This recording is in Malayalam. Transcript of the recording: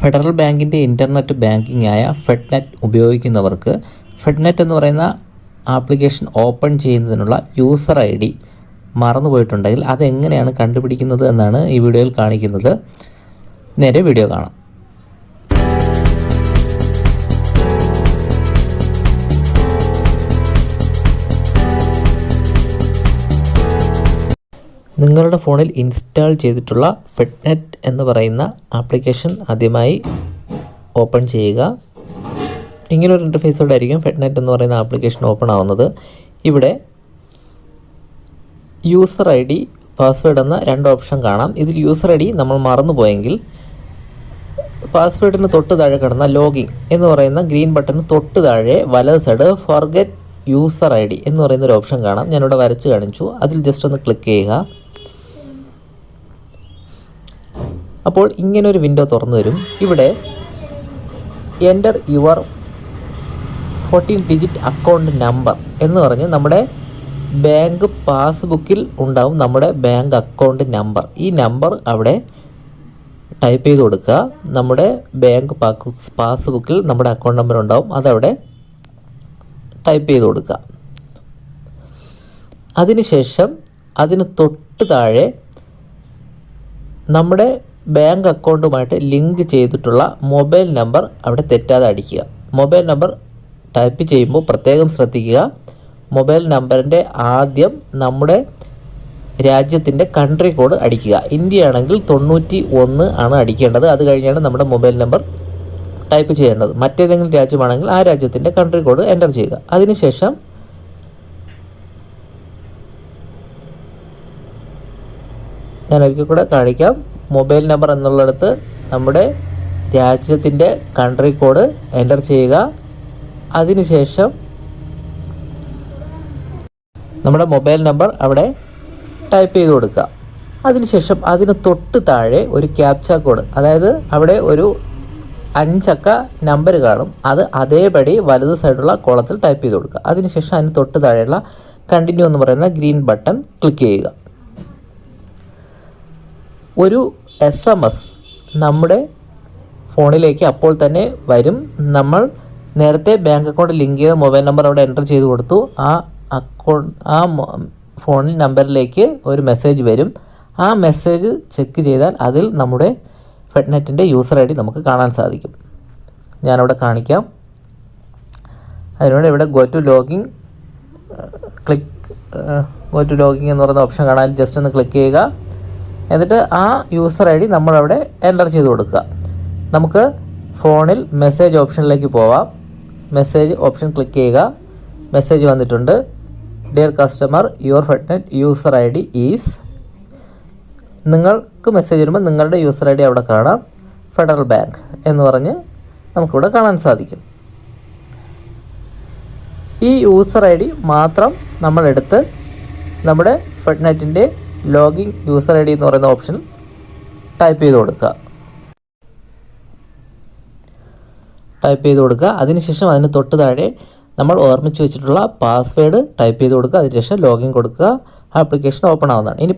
ഫെഡറൽ ബാങ്കിന്റെ ഇന്റർനെറ്റ് ബാങ്കിംഗ് ആയ ഫെഡ്നെറ്റ് ഉപയോഗിക്കുന്നവർക്ക് ഫെഡ്നെറ്റ് എന്ന് പറയുന്ന ആപ്ലിക്കേഷൻ ഓപ്പൺ ചെയ്യുന്നതിനുള്ള യൂസർ ഐ ഡി മറന്നുപോയിട്ടുണ്ടെങ്കിൽ അതെങ്ങനെയാണ് കണ്ടുപിടിക്കുന്നത് എന്നാണ് ഈ വീഡിയോയിൽ കാണിക്കുന്നത്. നേരെ വീഡിയോ കാണാം. നിങ്ങളുടെ ഫോണിൽ ഇൻസ്റ്റാൾ ചെയ്തിട്ടുള്ള ഫിറ്റ്നെറ്റ് എന്ന് പറയുന്ന ആപ്ലിക്കേഷൻ ആദ്യമായി ഓപ്പൺ ചെയ്യുക. ഇങ്ങനൊരു ഇന്റർഫേസോടെ ആയിരിക്കും ഫിറ്റ്നെറ്റ് എന്ന് പറയുന്ന ആപ്ലിക്കേഷൻ ഓപ്പൺ ആവുന്നത്. ഇവിടെ യൂസർ ഐ ഡി പാസ്വേഡ് എന്ന രണ്ട് ഓപ്ഷൻ കാണാം. ഇതിൽ യൂസർ ഐ ഡി നമ്മൾ മറന്നുപോയെങ്കിൽ പാസ്വേഡിന് തൊട്ട് താഴെ കിടന്ന ലോഗിൻ എന്ന് പറയുന്ന ഗ്രീൻ ബട്ടൺ തൊട്ട് താഴെ വലത് side forget user I D എന്ന് പറയുന്ന ഒരു ഓപ്ഷൻ കാണാം. ഞാനിവിടെ വരച്ച് കാണിച്ചു. അതിൽ ജസ്റ്റ് ഒന്ന് ക്ലിക്ക് ചെയ്യുക. അപ്പോൾ ഇങ്ങനൊരു വിൻഡോ തുറന്നു വരും ഇവിടെ enter your fourteen digit account number എന്ന് പറഞ്ഞ് നമ്മുടെ ബാങ്ക് പാസ്ബുക്കിൽ ഉണ്ടാവും നമ്മുടെ ബാങ്ക് അക്കൗണ്ട് നമ്പർ ഈ നമ്പർ അവിടെ ടൈപ്പ് ചെയ്ത് കൊടുക്കുക. നമ്മുടെ ബാങ്ക് പാസ്ബുക്കിൽ നമ്മുടെ അക്കൗണ്ട് നമ്പർ ഉണ്ടാവും. അതവിടെ ടൈപ്പ് ചെയ്ത് കൊടുക്കുക. അതിനുശേഷം അതിന് തൊട്ട് താഴെ നമ്മുടെ ബാങ്ക് അക്കൗണ്ടുമായിട്ട് ലിങ്ക് ചെയ്തിട്ടുള്ള മൊബൈൽ നമ്പർ അവിടെ തെറ്റാതെ അടിക്കുക. മൊബൈൽ നമ്പർ ടൈപ്പ് ചെയ്യുമ്പോൾ പ്രത്യേകം ശ്രദ്ധിക്കുക. മൊബൈൽ നമ്പറിന്റെ ആദ്യം നമ്മുടെ രാജ്യത്തിന്റെ കൺട്രി കോഡ് അടിക്കുക. ഇന്ത്യ ആണെങ്കിൽ തൊണ്ണൂറ്റി ഒന്ന് ആണ് അടിക്കേണ്ടത്. അത് കഴിഞ്ഞാണ് നമ്മുടെ മൊബൈൽ നമ്പർ ടൈപ്പ് ചെയ്യേണ്ടത്. മറ്റേതെങ്കിലും രാജ്യമാണെങ്കിൽ ആ രാജ്യത്തിന്റെ കൺട്രി കോഡ് എന്റർ ചെയ്യുക. അതിനുശേഷം ഞാൻ ഒരിക്കൽ കൂടെ കാണിക്കാം. മൊബൈൽ നമ്പർ എന്നുള്ളിടത്ത് നമ്മുടെ രാജ്യത്തിന്റെ കൺട്രി കോഡ് എന്റർ ചെയ്യുക. അതിനുശേഷം നമ്മുടെ മൊബൈൽ നമ്പർ അവിടെ ടൈപ്പ് ചെയ്ത് കൊടുക്കുക. അതിനുശേഷം അതിന് തൊട്ട് താഴെ ഒരു ക്യാപ്ച കോഡ് അതായത് അവിടെ ഒരു അഞ്ചക്ക നമ്പർ കാണും. അത് അതേപടി വലത് സൈഡുള്ള കോളത്തിൽ ടൈപ്പ് ചെയ്ത് കൊടുക്കുക. അതിനുശേഷം അതിന് തൊട്ട് താഴെയുള്ള കണ്ടിന്യൂ എന്ന് പറയുന്ന ഗ്രീൻ ബട്ടൺ ക്ലിക്ക് ചെയ്യുക. ഒരു എസ് എം എസ് നമ്മുടെ ഫോണിലേക്ക് അപ്പോൾ തന്നെ വരും. നമ്മൾ നേരത്തെ ബാങ്ക് അക്കൗണ്ട് ലിങ്ക് ചെയ്ത മൊബൈൽ നമ്പർ അവിടെ എന്റർ ചെയ്ത് കൊടുത്തു. ആ അക്കൗണ്ട് ആ ഫോണിൽ നമ്പറിലേക്ക് ഒരു മെസ്സേജ് വരും. ആ മെസ്സേജ് ചെക്ക് ചെയ്താൽ അതിൽ നമ്മുടെ ഫെഡ്നെറ്റിന്റെ യൂസർ ഐ ഡി നമുക്ക് കാണാൻ സാധിക്കും. ഞാനവിടെ കാണിക്കാം. അതിനോട് ഇവിടെ go to login click go to login എന്ന് പറയുന്ന ഓപ്ഷൻ കാണാൻ ജസ്റ്റ് ഒന്ന് ക്ലിക്ക് ചെയ്യുക. എന്നിട്ട് ആ യൂസർ ഐ ഡി നമ്മളവിടെ എന്റർ ചെയ്ത് കൊടുക്കുക. നമുക്ക് ഫോണിൽ മെസ്സേജ് ഓപ്ഷനിലേക്ക് പോവാം. മെസ്സേജ് ഓപ്ഷൻ ക്ലിക്ക് ചെയ്യുക. മെസ്സേജ് വന്നിട്ടുണ്ട്. Dear customer your Fednet user ID is is നിങ്ങൾക്ക് മെസ്സേജ് വരുമ്പോൾ നിങ്ങളുടെ യൂസർ ഐ ഡി അവിടെ കാണാം. ഫെഡറൽ ബാങ്ക് എന്ന് പറഞ്ഞ് നമുക്കിവിടെ കാണാൻ സാധിക്കും. ഈ യൂസർ ഐ ഡി മാത്രം നമ്മളെടുത്ത് നമ്മുടെ ഫെഡ്നെറ്റിന്റെ ലോഗിൻ യൂസർ ഐ ഡി എന്ന് പറയുന്ന ഓപ്ഷൻ ടൈപ്പ് ചെയ്ത് കൊടുക്കുക. ടൈപ്പ് ചെയ്ത് കൊടുക്കുക. അതിനുശേഷം അതിന് തൊട്ട് താഴെ നമ്മൾ ഓർമ്മിച്ച് വെച്ചിട്ടുള്ള പാസ്വേഡ് ടൈപ്പ് ചെയ്ത് കൊടുക്കുക. അതിനുശേഷം ലോഗിൻ കൊടുക്കുക. ആപ്ലിക്കേഷൻ ഓപ്പൺ ആവുന്നതാണ്. ഇനി